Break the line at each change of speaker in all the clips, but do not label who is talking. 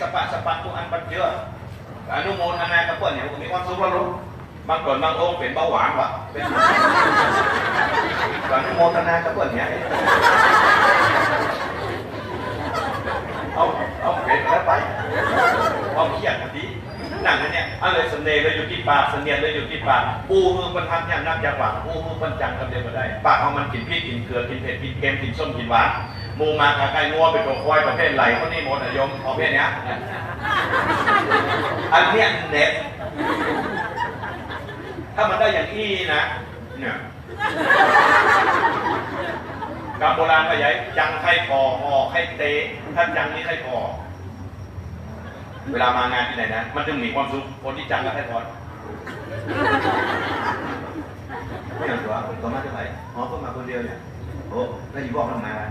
สปะสปะทุอันปัจเจออนุโมทนากับเพื่อนเนี่ยผมมีความสุขแล้วรู้บางคนบางองค์เป็นเบาหวานวะเป็นอนุโมทนากับเพื่อนเนี่ยเอาเอาเป็นแล้วไปเอาเขียนดีหนังอันเนี่ยอะไรเสน่ห์เลยอยู่ที่ปากเสน่ห์เลยอยู่ที่ปากปูมือปันทักเนี่ยนับจากหวังปูมือปันจังกับเดียวก็ได้ ปากเอามันกินพริกกินเกลือกินเผ็ดกินเค็มกินส้มกินหวาน มูมากาไก่งัวเป็นตัวควายประเภทไหลคนนี้หมดอะโยมประเภทเนี้ยอันเนี้ยเน็ตถ้ามันได้อย่างอี้นะ เนี่ยกับโบราณก็ใหญ่จังไข่พอหอไข่เตะถ้าจังนี่ไข่พอเวลามางานที่ไหนนะ มันจะมีความสุขคนที่จังกับไข่พอไม่อย่างตัวผมก็มาเท่าไหร่อ๋อเพิ่งมาคนเดียวเนี่ย โอ้แล้วอยู่บอกทำไมล่ะ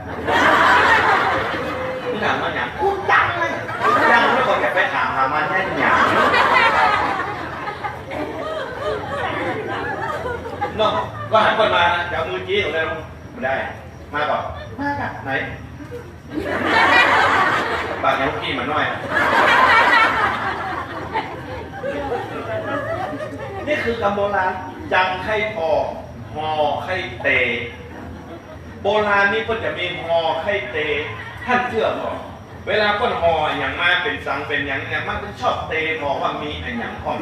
นี่ถามมันอย่างกูจังเลยจังไม่คนจะไปถามหามันแค่อย่างเนาะก็หันคนมานะจะเอามือจี้ตรงนั้นไม่ได้ มาก่อนมาก่ะไหนปากยังขี้มันน้อย นี่คือกำโบราณจังไข่พอหอไข่เต โบราณนี่ก็จะมีหอไข่เตท่านเชื่อบอเวลาคนหออย่างมาเป็นสังเป็นอย่างเนี่ยมันก็ชอบเตบอกว่ามีอันอย่างหอง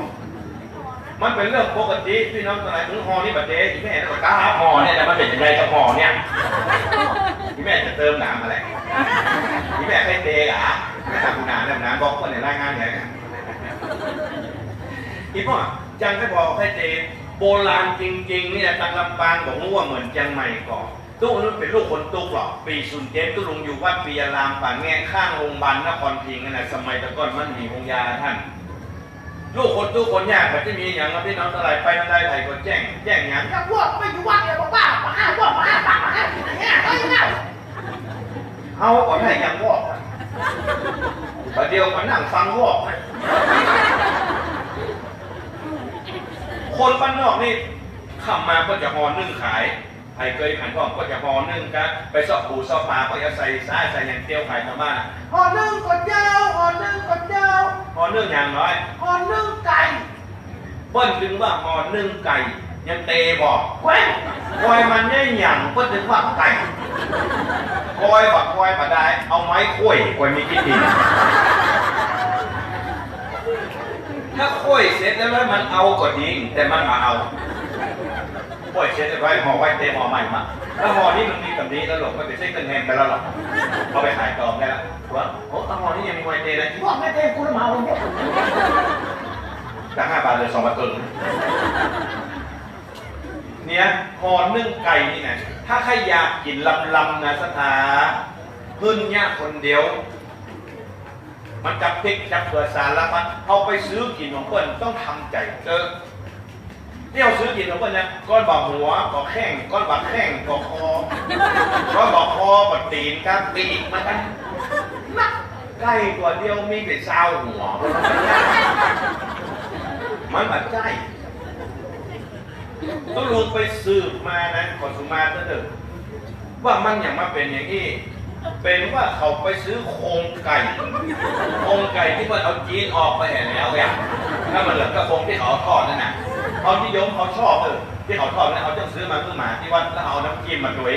มันเป็นเรื่องปกติพี่น้องทั้งหลายถึงหอนี่บัดเดที่แม่นะก้าหอเนี่ยแต่มันเป็นยังไงกับหอเนี่ยที่แม่จะเติมนามอะไรที่แม่ใครเตะอะไม่ทำนานแล้วนานบอกคนในรายงานเนี่ยอีพ่อจังไม่พอใครเตะโบราณจริงๆเนี่ยจังลำปางบอกว่าเหมือนจังใหม่ก่อน ตู้นู้นเป็นลูกคนตุ๊กหรอกปีสุนเจมตุลุงอยู่วัดปียารามป่าแง่ข้างโรงพยาบาลนครพิงนั่นนะสมัยตะก้อนมันมีวงยาท่าน ลูกคนตู้คนยากมันจะมีอย่างพี่น้องเท่าไหรไปทางใดไทยก็แจ้งแจ้งอย่าง
ถ้าพวกไม่อยู่วัดเนี่ยบอกว่ามาห้าพวกมาห้าปากมาห้าเนี่ยเฮ้ยเนี่ย
เอาก่อนให้ยังวอกประเดี๋ยวมานั่งฟังวอกคนบ้านนอกนี่ขับมาก็จะหอนึ่งขาย ใครเคยผ่านพ่อก็จะหอนึ่งกันไปสอบปูสอบปลาก็จะใส่ซ้ายใส่อย่างเตี้ยวขายทางบ้าน
ห่อนึ่งกดเจ้าห่อนึ่งกดเจ้า
หอนึ่งอย่างน้อย
ห่อนึ่งไก่
เปิ้นถึงว่าหอนึ่งไก่ยังเตบอก
เว้ย
คอยมันเนี่ยหยั่งเปิ้นถึงว่าไก่คอยบักคอยบัดได้เอาไม้คุ้ยคอยมีกี่ปีถ้าคุ้ยเสร็จแล้วมันเอาก็ดีแต่มันมาเอา คุ้ยเสร็จแล้วไว้ห่อไว้เต็มห่อใหม่มาแล้วห่อนี้มันมีแบบนี้แล้วหลบไม่ไปเซ็กตึงแฮมไปแล้วหรอกเอาไปขายต่อได้แล้วว่าโอ้เอาห่อนี้ยังมีไว้เตะเลย
พวกไม่เต็มกูละเมาเนี่ย
ตั้งห้าบาทเลยสองบาทตึงเนี่ยห่อนึ่งไก่นี่นะถ้าใครอยากกินลำๆนะสถาพึ่งเนี่ยคนเดียว มันจับพริกจับเกลือสารพัดเอาไปซื้อกินของเปิ้ลต้องทำใจเจอ ที่เอาซื้อกินของเปิ้ลนะก้อนบอกหัวก็แข้งก้อนบอกแข้งก็คอก้อนบอกคอก็ตีนครับปีกมันกันนักไก่ตัวเดียวมีแต่เศร้าหัวมันแบบใจต้องลงไปสืบมานะขอสุมาเถอะว่ามันอย่างมาเป็นอย่างนี้เป็นว่าเขาไปซื้อโครงไก่โครงไก่ที่มันเอาจีนออกไปเห็นแล้วเนี่ยถ้ามันเหลือก็โครงที่เขาทอดนั่นน่ะ เขาที่ยมเขาชอบเออที่เขาทอดนั่นเขาจะซื้อมาเพื่อหมาที่วัดแล้วเอาน้ำจิ้มมาด้วย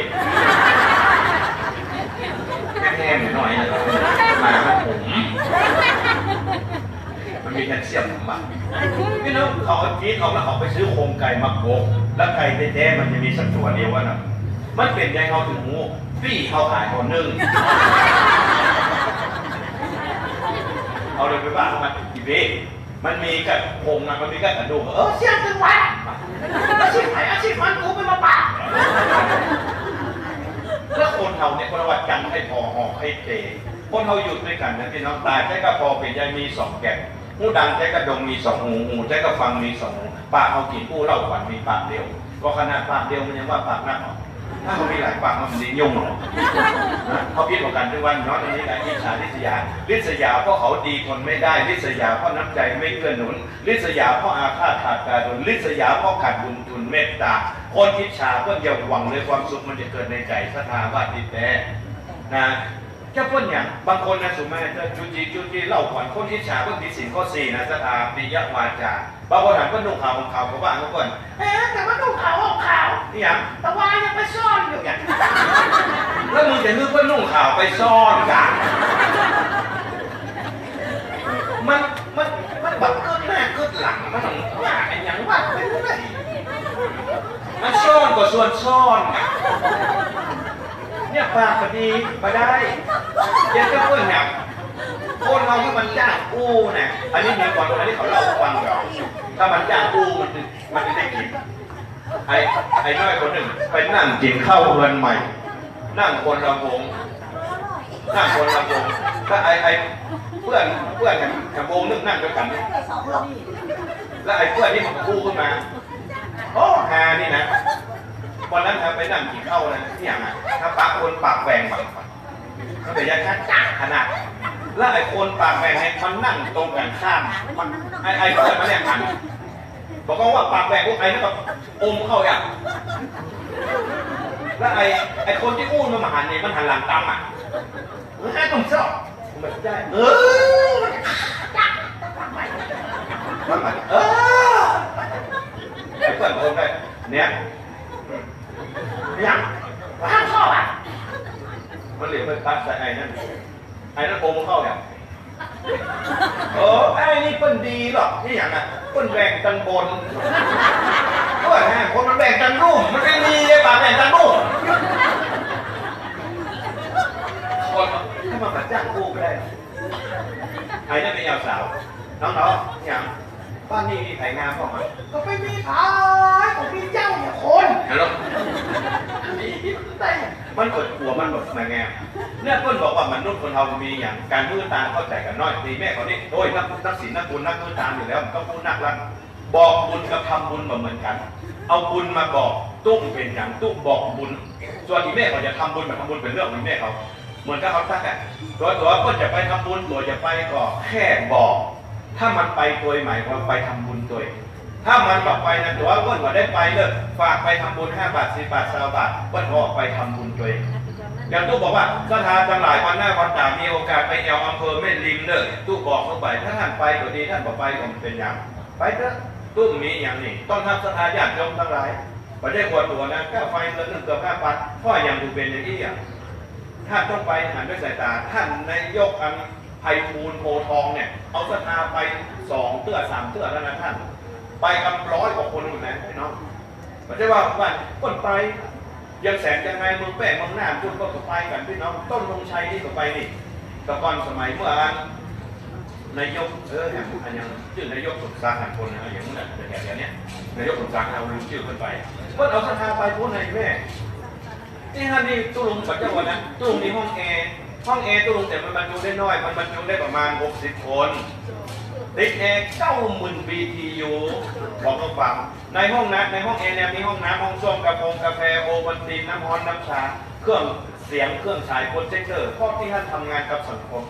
แห้งๆหน่อยนะหมามันผมมันมีแคลเซียมมากพี่น้องเขาจีนออกแล้วเขาไปซื้อโครงไก่มาโกกแล้วไก่แท้ๆมันจะมีสักตัวเดียวว่านะมันเป็นยังเขาถึงหูฟี่เขาขายคนหนึ่งเอาเลยไปบ้านมันอีเบ้ มันมีกับโครงนะมันมีกับกระดูกเอ
เอ
อ
อเสี่ยงจังหวะอาชีพไหนอาชีพมันกูไปมาปาก
แล้วคนเฮาเนี่ยคนละวัดกันให้พอหอกให้เตคนเฮาอยู่ด้วยกันนะพี่น้องตายใจก็พอเป็นใจมีสองแก่นหูดังใจกระดงมีสองหูหูใจก็ฟังมีสองหูปากเอากี่ผู้เล่าขวัญมีปากเดียวก็ขนาดปากเดียวมันยังว่าปากนักออก ถ้าเขามีหลายปากมันดียุ่งหรอกเขาพิจารณากันทุกวันน้อยอันนี้การอิจฉาลิษยาลิษยาเพราะเขาดีทนไม่ได้ลิษยาเพราะน้ำใจไม่เกื้อหนุนลิษยาเพราะอาฆาตขาดการุณลิษยาเพราะขาดบุญทุนเมตตาคนอิจฉาก็อย่าหวังเลยความสุขมันจะเกิดในใจศรัทธาว่าดีแต่นะใจจะเพิ่นอย่างบางคนนะสุมาจะจุจีจุจีเล่าก่อนคนอิจฉาเพิ่นมีสินข้อสี่นะสถาปิยวาจา บางคนถามเพิ่นนุ่งขาวของขาวเขาบ้างทุกคน
เอ๊ะแต่ว่านุ่งขาวห่มขาว
นี่อย่าง
แต่ว่ายังไปซ่อนอยู่อย่าง
แล้วมึงจะนึกว่านุ่งขาวไปซ่อนกันมันมันมันแบบเกิดหน้าเกิดหลังมันต้องว่าไอ้หยังว่าไปรู้ได้มันซ่อนกว่าส่วนซ่อนอะเนี่ยปากพอดีมาได้ยังจะเพิ่นเนี่ย คนเราที่มันจ้างกู้เนี่ยอันนี้มีก่อนอันนี้เขาเล่าให้ฟังก่อนถ้ามันจ้างกู้มันมันจะได้กินไอ้ไอ้น้อยคนหนึ่งไปนั่งกินข้าวเรือนใหม่ นั่งคนละวงนั่งคนละวงถ้าไอ้ไอ้เพื่อนเพื่อนกันกับวงนึงนั่งด้วยกันแล้วไอ้เพื่อนที่มันกู้ขึ้นมาโอ้ฮานี่นะวันนั้นถ้าไปนั่งกินข้าวนะที่อย่างอะถ้าปากคนปากแหว่งแบบมันเป็นยังไงจ้าขนาด แล้วไอ้คนปากแหว่งให้มันนั่งตรงกันข้ามมันไอ้ไอ้เพื่อนมันเนี่ยหันบอกว่าปากแหว่งพวกไอ้นั่นก็อมเข้าอย่างแล้วไอ้ไอ้คนที่อู้มันมาหันเนี่ยมันหันหลังตามอะเออให้ต้องชอบผมแบบได้เออมันมันเออไอ้เพื่อนผมได้เนี่ยเนี่ย
ห้ามชอบอะ
มันเหลียวไปพัดใส่ไอ้นั่น ไอ้นั่นโอมเข้าเนี่ยโอ้ไอ้นี่เปิ้นดีหรอกนี่อย่างอะเปิ้นแบ่งตันบนก็แบบนี้คนมันแบ่งตันรุ่มมันไม่มีเลยป่ะแบ่งตันรุ่มคนถ้ามาปัดจ้างกูก็ได้ไอ้นั่นเป็นยาวสาวน้องๆอย่างบ้านนี้มีไผ่งามเข้ามา
ก็ไม่มีขายผมมีเจ้าเนี่ยคน
ฮัลโหล
แต่
มันกดหัวมันแบบมาแงามเนี่ยเพื่อนบอกว่ามนุษย์คนเรามีอย่างการมือตาเข้าใจกันน้อยตีแม่เขานี่โอ้ยนักนักศีลนักบุญนักมือตามอยู่แล้วมันก็พูดนักละบอกบุญกับทำบุญเหมือนกัน เอาบุญมาบอกตุ้มเป็นอย่างตุ้มบอกบุญ ส่วนที่แม่เขาจะทำบุญมาทำบุญเป็นเรื่องของแม่เขาเหมือนกับเขาทักอะตัวตัวก็จะไปทำบุญตัวจะไปก็แค่บอก ถ้ามันไปตัวใหม่ก็ไปทำบุญตัวเอง ถ้ามันบอกไปนะตัวก็ว่าได้ไปเลยฝากไปทำบุญห้าบาทสิบาทสาบาทก็ออกไปทำบุญตัวเองอย่างตู้บอกว่าสถานทั้งหลายวันหน้าวันตามีโอกาสไปแอวอำเภอแม่ริมเด้อตู้บอกเข้าไปถ้าท่านไปก็ดีท่านบอกไปก็เป็นอย่างไปเถอะตู้มีอย่างนี้ต้องทำสถานญาติโยมทั้งหลายประเทศขวดตัวนะก้าไฟเดือนหนึ่งเกือบห้าพันพราะอย่างดูเป็นอย่างนี้อย่างท่านต้องไปหันด้วยสายตา ท่านนายกอันไพบูลย์โพทองเนี่ย เอาสถาไปสองเตื้อสามเตื้อแล้วนะท่าน ไปกับร้อยกว่าคนหมดนะพี่น้องไม่ใช่ว่าว่าคนไปยังแสนยังไงเมืองแป้งเมืองหน้าคุณก็ไปกันพี่น้องต้นลงชัยนี่ก็ไปนี่ต่ก่อนสมัยเมื่ออันนายกเออเนี่ยอันยังชื่อนายกสมศักดิ์หันคนนะอย่างนั้นนะอย่างเนี้ยนายกสมศักดิ์เอาลืมชื่อขึ้นไปเมื่อเอาสถาไปพูดในแม่นี่ฮะนี่ตู้ลุงปัจจุบันนะตู้ลุงมีห้องแอร์ห้องแอร์ตู้ลุงแต่มันบรรจุได้น้อยมันบรรจุได้ประมาณ 60 คน ติดแอร์เก้าหมื่น BTU บอกเขาฟังในห้องน้ำในห้องแอร์เนี่ยมีห้องน้ำห้องส้วมกาแฟกาแฟโอวัลตินน้ำร้อนน้ำชา เครื่องเสียงเครื่องฉายโปรเจคเตอร์พวกที่ท่านทำงานกับสังคม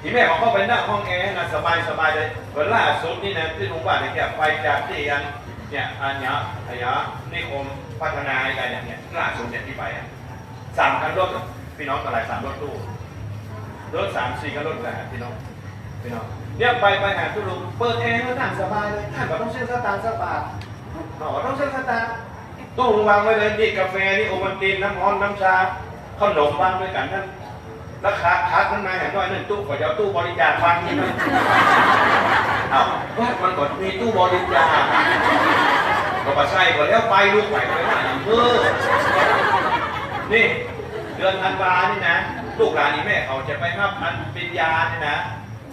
ทีแม่ของเขาไปนั่งห้องแอร์นะสบายสบายเลยวันล่าสุดนี่นะที่ลุงว่าเนี่ยไปจากที่อันเนี่ยอันเนี้ยอันเนี้ยนิคมพัฒนาอะไรอย่างเงี้ยล่าสุดเนี่ยที่ไปอะสามคันรถพี่น้องอะไรสามรถตู้รถสามสี่คันรถแหละพี่น้องพี่น้อง เนี่ยไปไปหาทุลุงเปิดแอร์แล้วนั่งสบายเลยท่านก็ต้องเชื่อสตางค์สักบาทอ๋อต้องเชื่อสตางค์ตู้วางไว้เลยนี่กาแฟนี่โอวัลตินน้ำร้อนน้ำชาขนมวางด้วยกันนั่นราคาคัดขึ้นมาอย่น้อยหนึ่งตู้ก็จะเอาตู้บริจาคฟังนี่นะเอาว่ามันก็มีตู้บริจาคก็มาใช่ก็แล้วไปลูกไปไปว่าอย่เออนี่เดือนธันวานี่นะ ลูกหลานนี่แม่เขาจะไปรับอันปิญญานี่ยนะ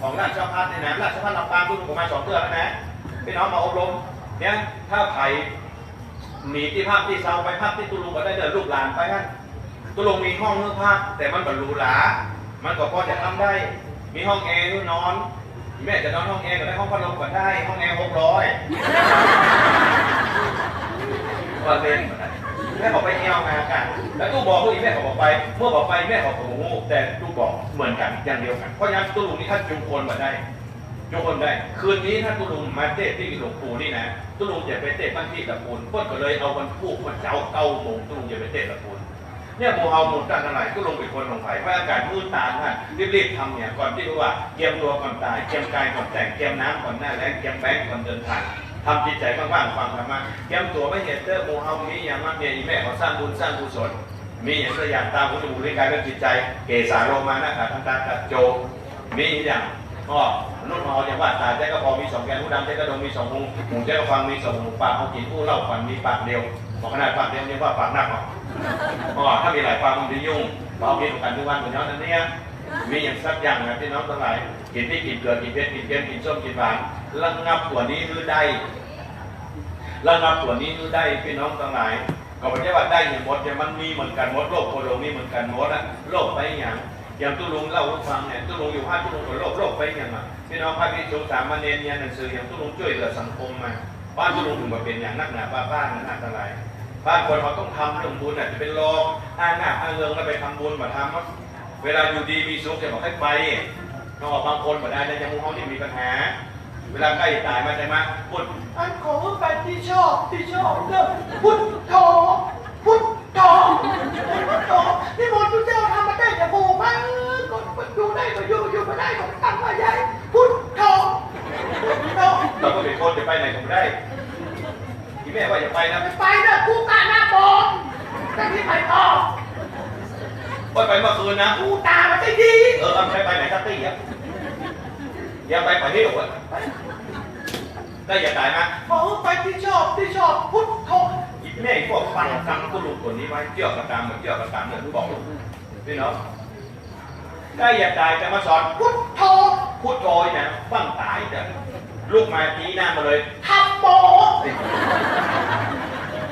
ของราชพัฒนี่นะราชพัฒลำปางคุณประมาสองเดือนแล้วนะพี่น้องมาอบรมเนี่ยถ้าไผ่หนีที่ภาคที่เซาไปภาคที่ตุลุงก็ได้เดินลูกหลานไปฮะตุลงมีห้องเนื้อผ้าแต่มันบรรลุหลา มันก็พอจะทำได้ มีห้องแอร์นู่นนอน แม่จะนอนห้องแอร์ก็ได้ห้องพัดลมก็ได้ ห้องแอร์หกร้อยก็เล่น แม่บอไปเที่ยวมากัน แล้วตู้บอกผู้อีแม่ขาบอกไป เมื่อบอกไปแม่ขาบอกโอ้โหแต่ตู้บอกเหมือนกันอย่างเดียวกันเพราะฉะนั้นตู้ลุงนี่ท่านจุงคนมาได้ทุกคนได้ คืนนี้ถ้าตุลุงมาเตะที่หลวงปู่นี่นะตุลุงอย่าไปเตะบ้านที่ตะปูนพ้นก็เลยเอาวันพูกมันเจ้าเก้าโมงตุลุงอย่าไปเตะตะปูนเนี่ยหมูเฮาหมุนกันอะไรก็ลงไปคนลงไปเพราะอากาศมืดตาท่านรีบๆทำเนี่ยก่อนที่ว่าเตรียมตัวก่อนตายเตรียมกายก่อนแต่งเตรียมน้ำก่อนหน้าแล้งเตรียมแบงก์ก่อนเดินทาง ทำจิตใจว่างๆฟังธรรมะเตรียมตัวไม่เห็นเตอร์มูเฮามีอย่างมากเนี่ยอีแม่เขาสร้างบุญสร้างกุศลมีอย่างตัวอย่างตามหูจมูกลิ้นกายและจิตใจ เกสาโรมานะขาทันตาตัดโจ มีอย่างก็นุ่นหออย่างว่าตาใจก็พอมีสองแกนหูดำใจก็ดงมีสองหูหูใจก็ฟังมีสองหูปากเขากินผู้เล่าฟันมีปากเดียวบอกขนาดปากเดียวเรียว่าปากหนักหรอกก็ถ้ามีหลายปากมันจะยุ่งเรากินกันทุกวันเหมือนย้อนนั้นเนี่ยมีอย่างสักอย่างนะที่น้องทั้งหลายกินที่กินเกลือกินเพชรกินเค็มกินส้มกินหวาน ระงับตัวนี้หรือได้ระงับตัวนี้หรือได้พี่น้องทั้งหลายก็ไม่ใช่ว่าได้อย่างหมดแต่มันมีเหมือนกันหมดโลกโคโลมีเหมือนกันหมดอะโลกไปอย่างอย่างตุลุงเล่าให้ฟังเนี่ยตุลุงอยู่ภาคตุลุงกับโลกโลกไปอย่างอะพี่น้องภาคที่ชสามมาเนียนเรียหนังสืออย่างตุลุงช่วยเหลือสังคมมาบ้านตุลุงถึงมาเป็นอย่างนักหนาบ้าบ้านนักอะไรบ้านคนเขาต้องทำเรื่องบุญอะจะเป็นรองอ้างหน้าอ้างเรืองแล้วไปทำบุญมาทำเวลาอยู่ดีมีสุขจะบอกให้ไปนอกบางคนมาได้ในยังมุงเขาที่มีปัญหา เวลาใกล้ตายมาใช่ไหมพูด
อันของไปที่ชอบที่ชอบเลิกพุทโธพุทโธพุทโธนี่มนต์พระเจ้าทำมาได้แต่โบมาก็อยู่ได้ก็อยู่อยู่ไม่ได้ก็ตั้งมาใหญ่พุทโธพุทโธ
เราก็เป็นคนจะไปไหนก็ไม่ได้ที่แม่ว่าอย่าไปนะ
ไปเด้อกูกาหน้าบอลแต่ที่ไปต่อ
ว่าไปเมื่อคืนนะ
กูตามันได้ดี
เออเอาไปไปไหนสักทีอะ อย่าไปไปที่หลอะได้อย่าตายนะ
ขอไปที่ชอบที่ชอบพุทโธ
อีแม่พวกฟังฟังก็ลูกคนนี้ไว้เกี่ยวกับตามเหมือนเกี่ยวกับตามเหมือนบอกลูกพี่น้องได้อย่าตายจะมาสอน
พุทโธ
พูดโอยนะฟังตายจะลูกมาทีหน้ามาเลย
ทำโม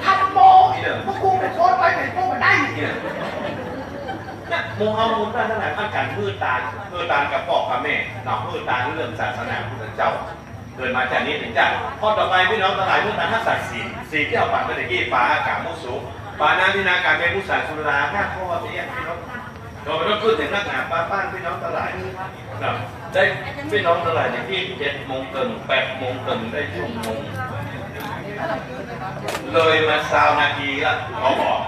ทำโมพวกกูเป็นคนไปไหนพวกมันได้
เนี่ย นะโมเฮามูลตั้งแต่ไหนท่านการมือตามือตากับพ่อกับแม่เนาะมือตาเรื่องศาสนาพุทธเจ้าเกิดมาจากนี้ถึงจะข้อต่อไปพี่น้องทั้งหลายมือตาทักษะศีลศีลที่เอาปัดเมื่อกี้ปาอากาศมุสุปานาทินาการเป็นมุสาสุราห้าข้อที่แยกพี่น้องเราไม่ต้องขึ้นถึงนักหนาป้าบ้านพี่น้องทั้งหลายนะได้พี่น้องทั้งหลายในที่เจ็ดโมงเกินแปดโมงเกินได้ชั่วโมงเลยมาซาวนาทีละขอบอก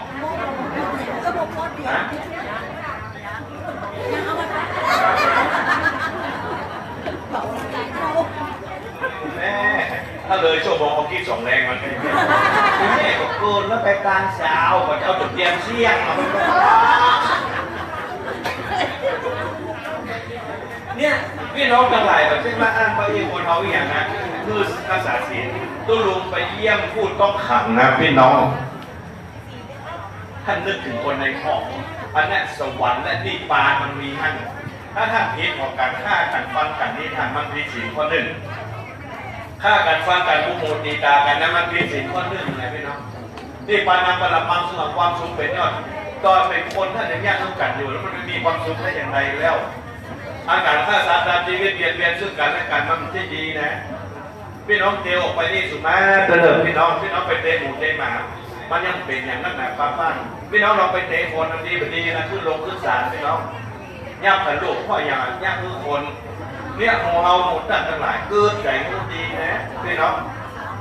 นะแม่ ถ้าเลยชั่วโมงเขาคิดสองแรงมันไม่ได้แม่ก็เกินแล้วไปกลางสาวก็จะเอาจุดเตรียมเสี่ยงมาเป็นเนี่ยพี่น้องทั้งหลายแบบเช่นว่าอ่านพระเอกคนเขาอย่างนะคือภาษาศีลตุลุงไปเยี่ยมพูดต้องขังนะพี่น้องท่านนึกถึงคนในห้องอันนั้นสวรรค์และนิพพานมันมีท่านถ้าท่านพิษของการฆ่ากันฟันกันนี่ท่านมันพิสินข้อหนึ่ง ฆ่ากันฟันกันมุโมตีตากันนั้นมันพิสินข้อหนึ่งไงพี่น้องนี่ปานาปรมังสำหรับความสุขเป็นยอดตอนเป็นคนท่านยังยากต้องกันอยู่แล้วมันไม่มีความสุขได้อย่างไรแล้ว อาการฆ่าสัตว์ตามชีวิตเบียดเบียนซึ่งกันและกันมันไม่ใช่ดีนะ พี่น้องเทออกไปนี่สุมาเตลิพี่น้องพี่น้องไปเตะหมูเตะหมา มันยังเป็นอย่างนั้นนะป้าป้านพี่น้องเราไปเตะคนมันดีมันดีนะขึ้นลงขึ้นศาลพี่น้องย่ำกันลูกพ่ออย่างย่ำคือคน เนี่ยหมูเฮาหมูตั้งทั้งหลายเกิดใจมันดีนะพี่น้อง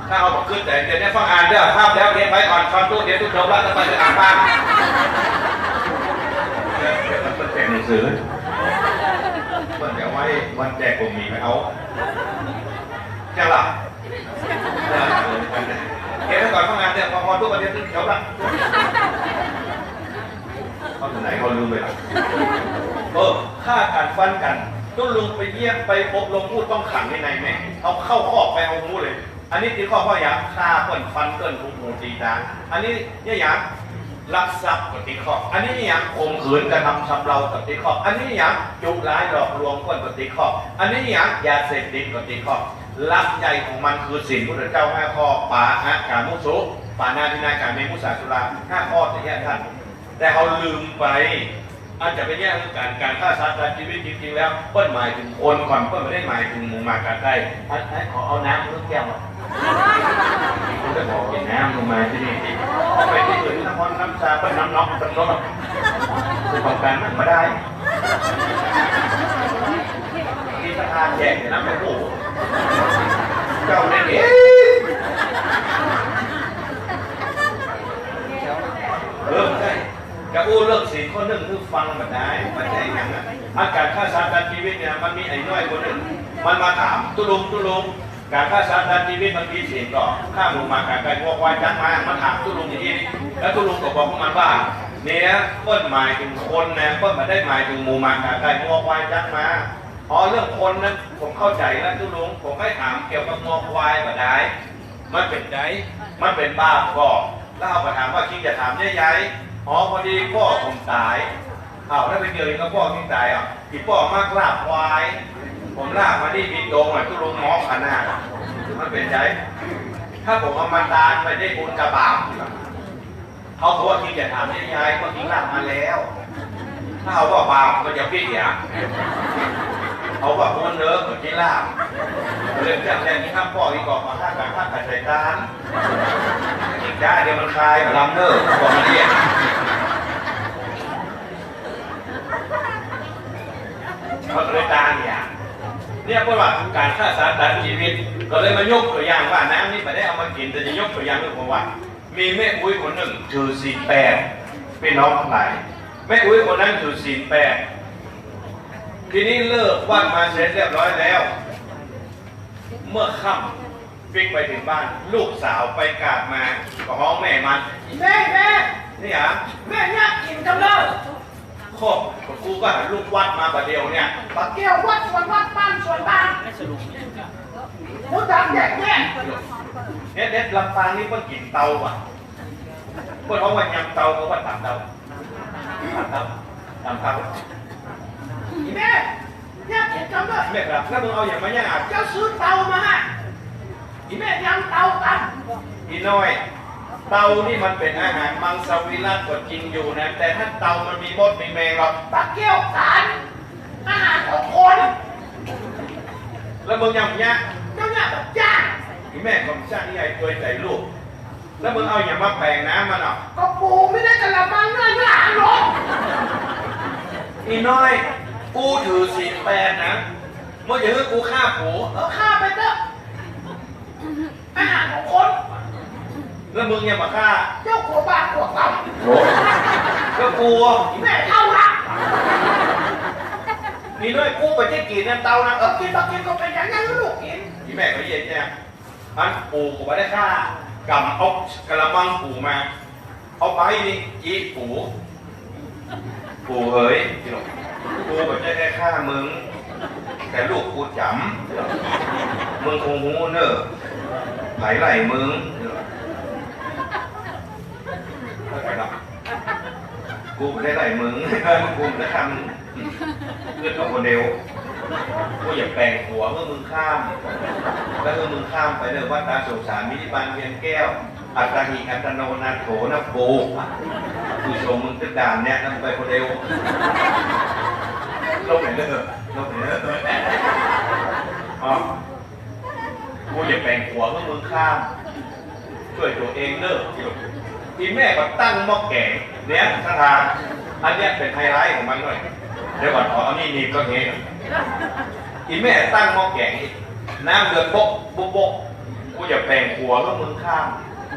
ถ้าเอาบอกขึ้นใจเดี๋ยวนี้ฟังอ่านเด้อภาพแล้วเก็บไว้ก่อนฟังตู้เดี๋ยวทุกจบแล้วจะไปจะอ่านภาพเดี๋ยวมันเป็นแต่งหนังสือมันเดี๋ยวไว้วันแจกผมมีไหมเอาจะหลับเก็บไว้ก่อนทำงานเนี่ยพอพอทุกประเทศตึ้งเขาละเขาถึงไหนเขาลืมไปละเออฆ่ากันฟันกัน ต้องลงไปเยี่ยมไปอบรมพูดต้องขังในในไหมเอาเข้าคอไปเอามูเลย อันนี้ตีข้อพ่ออยาฆ่าเปิ่นฟันเกินทุกหมูตีตาอันนี้เนี่ยอยากลักทรัพย์กับตีข้ออันนี้อยากข่มขืนกระทำชำเรากับตีข้ออันนี้อยากจุร้ายหลอกลวงคนกับตีข้ออันนี้อยากยาเสพติดกับตีข้อลักใหญ่ของมันคือสิ่งพุทธเจ้าห้าข้อปาอะกามุสุปานาทินาการเมมุสาสุราห้าข้อจะแยกท่านแต่เขาลืมไป อาจจะไปแยกเรื่องการการฆ่าสัตว์ตามชีวิตจริงๆแล้วเปิ้นหมายถึงคนก่อนเปิ้นไม่ได้หมายถึงหมูหมากัดได้อันนั้นขอเอาน้ำเรื่องแก้วมาผมจะบอกกินน้ำลงมาที่นี่ที่ไปที่อื่นน้ำมันน้ำชาเปิ้นน้ำน็อกเปิ้นน็อกคือของการมันมาได้ที่สะพานแจกเนี่ยน้ำไม่โอ้เจ้าเนี่ย เอ๊ะเออใช่กจะอู้เรื่องศีลคนหนึ่งคือฟังมันได้มันใช่อย่างนั้นอาการฆ่าสัตว์ตัดชีวิตเนี่ยมันมีไอ้น้อยคนหนึ่งมันมาถามตุลุงตุลุงการฆ่าสัตว์ตัดชีวิตมันมีศีลก่อข้าหมูหมาการไก่งวกวายจังมามาถามตุลุงอย่างนี้แล้วตุลุงก็บอกพวกมันว่าเนี่ยเปิ้นหมายถึงคนนะเปิ้นมาได้หมายถึงหมูมาการไก่งวกวายจังมาอ๋อเรื่องคนนั้นผมเข้าใจแล้วตุลุงผมไม่ถามเกี่ยวกับงวกวายมาได้มันเป็นไงมันเป็นบ้าปก็แล้วเอามาถามว่าคิงจะถามเนี่ยยาย อ๋อพอดีพ่อผมตายเอาแล้วไปเจอกับพ่อคิงตายอะที่พ่อมากลาบควาย ผมลากมาที่บินโดงอะทุลงหมอขนาดมันเป็นไงถ้าผมเอามาตานไปได้บุญกับบาปเขาบอกว่าคิงจะถามเนี่ยายก็คิงลากมาแล้ว ถ้าเขาว่าบาปก็จะพิจารเขาว่าบุญเนอะก็คิงลากเรื่องจากแรกนี้ข้ามพ่ออีกก่อนมาฆ่าการฆ่าขัดใจการอีกได้เดี๋ยวมันคลายมาลำเนอร์บอกมาเรียก เขาเลยตามอย่างเนี่ยเพราะว่าการฆ่าสัตว์ตัดชีวิต ก็เลยมายกตัวอย่างว่าน้ำนี่ไม่ได้เอามากินแต่จะยกตัวอย่างให้ผมว่า มีแม่อุ้ยคนหนึ่งถือศีแปดพี่น้องทั้งหลายแม่อุ้ยคนนั้นถือศีแปดทีนี้เลิกวัดมาเสร็จเรียบร้อยแล้ว เมื่อค่ำฟิกไปถึงบ้าน ลูกสาวไปกราบมาก็ห้องแม่มัน
แม่แม่
นี่อะ
แม่อยากกินจังเลย
ครอบกูก็หันลูกวัดมาประเดียวเนี่ย
ปากเกี้ยววัดสวนวัดบ้านสวนบ้านมุดดำแยกแยก
เด็ดเด็ดลำปางนี่เพิ่งกินเตาอะเพิ่นเขาว่ายำเตาเขาว่าตับเตาตับเตาตับเตา
อีแม่อยากกินจังเลย
แม่ครับแล้วมึงเอาอย่างมาย่างอะ
เจ้าซื้อเตามาให้อีแม่ยังเตากัน
อีน้อย เตานี่มันเป็นอาหารมังสวิรัตก็จริงอยู่นะ แต่ถ้าเตามันมีมดมีแมงหรอก
ปากเกี้ยวสารอาหารของคน
แล้วมึงยำเนี้ย
เจ้าเนี่ยแบบจ้าง
อีแม่ของชาติที่ใหญ่เคยใจลูก แล้วมึงเอาอย่างมาแปลงน้ำมันอะ
ก็ปูไม่ได้กระมังเงินหลานหรอก
อีน้อยกูถือศีลแปดนะเมื่อย่างนี้กูฆ่าผู
เออข้าไปเถอะอาหารของคน
แล้วมึงยังมาฆ่า
เจ้าขัวบาขัวต่
โอ้ก็กูอะำ
แม่เท่าละ
อีน้อยกูไปที่กีนนั่นเตานะ
เออกินมากินก็เป็นอย่างนั้นลูกกิน
อีแม่ก็เย็นเนี่ยมันปูกูไม่ได้ฆ่ากำเอากระมังปูมา เอาไปนี่จีปูปูเฮ้ยกูไม่ใช่แค่ฆ่ามึง แต่ลูกกูจำมึงคงหูเนอะไผไหลมึงเข้าใจหรอ กูไม่ได้ไหลมึงกูไม่ได้ทำเพื่อนกับคนเดียวกูอย่าแปลงหัวเมื่อมึงข้ามแล้วเมื่อมึงข้ามไปเนอะวัดตาสงสารมินิบานเพียงแก้ว อัตตาหิอัตโนนาโถนะโปกูชมมึงตึกด่านเนี่ยนั่งไปคนเดียวลงไหนเนอะลงไหนเนออ๋อกูอย่าแปลงหัวเมื่อมึงข้ามช่วยตัวเองเนอะที่แม่ก็ตั้งหม้อแกง เนี่ยท่านทานอันเนี้ยเป็นไฮไลท์ของมันหน่อยเดี๋ยวก่อนขอเอานี่นี่ก็เงี้ยอีแม่ตั้งหม้อแกงอีกน้ำเดือดโป๊กโป๊กโป๊กกูอย่าแปลงหัวเมื่อมึงข้าม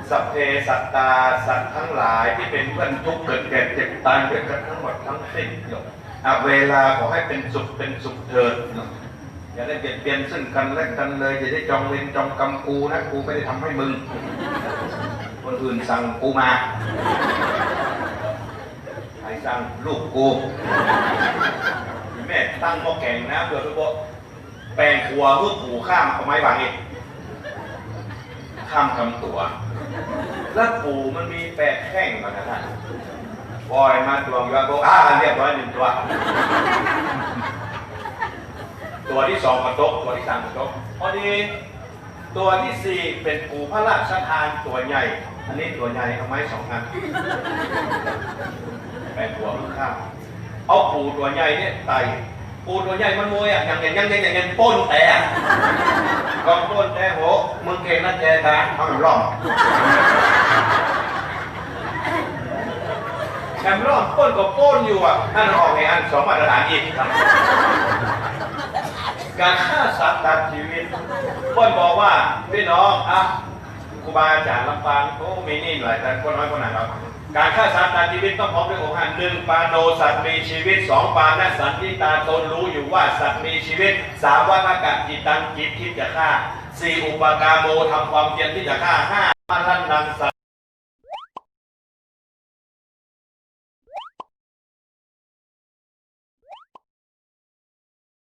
สัพเพสัตตาสัตว์ทั้งหลายที่เป็นเพื่อนทุกข์เกิดแก่เจ็บตายเกิดกันทั้งหมดทั้งสิ้นเนอะอะเวลาขอให้เป็นสุขเป็นสุขเถิดอย่าได้เบียดเบียนซึ่งกันและกันเลยอย่าได้จองเวรจองกรรมกูนะกูไม่ได้ทำให้มึงคนอื่นสั่งกูมา สั่งลูกกูแม่ตั้งหม้อแกงนะเพื่อทุกคนแปลงครัวเพื่อผูข้ามเอาไม้วางอีกข้ามคำตัว แล้วปูมันมีแปดแข้งก่อนนะท่านปล่อยมาตวงยาโกอ่าเรียบร้อยหนึ่งตัว ตัวที่สองกระตกตัวที่สามกระตกพอดีตัวที่สี่เป็นปูพระราชทานตัวใหญ่ อันนี้ตัวใหญ่เอาไม้สองอัน แปลงครัวเพื่อข้าเอาปูตัวใหญ่เนี่ยไตปูตัวใหญ่มันมวยอะอย่างอย่างอย่างอย่างอย่างป้นแต่ก็ป้นแต่โหมึงเก่งนะแจตาเอาแบบร่องแชมป์รองป้นก็ป้นอยู่อะนั่นออกในอันสองมาตรฐานอีกการฆ่าสัตว์ตัดชีวิตป้นบอกว่าพี่น้องอะครูบาอาจารย์ลำปางโอ้มีนี่หลายแต่คนน้อยคนหนาครับ การฆ่าสัตว์ตัดชีวิตต้องพร้อมด้วยองค์ห้าหนึ่งปาโนสัตว์มีชีวิตสองปานะสันติตาตนรู้อยู่ว่าสัตว์มีชีวิตสามวัฏกะจิตตังจิตที่จะฆ่าสี่อุปการโมทำความเพียรที่จะฆ่าห้ามัลันนังสัต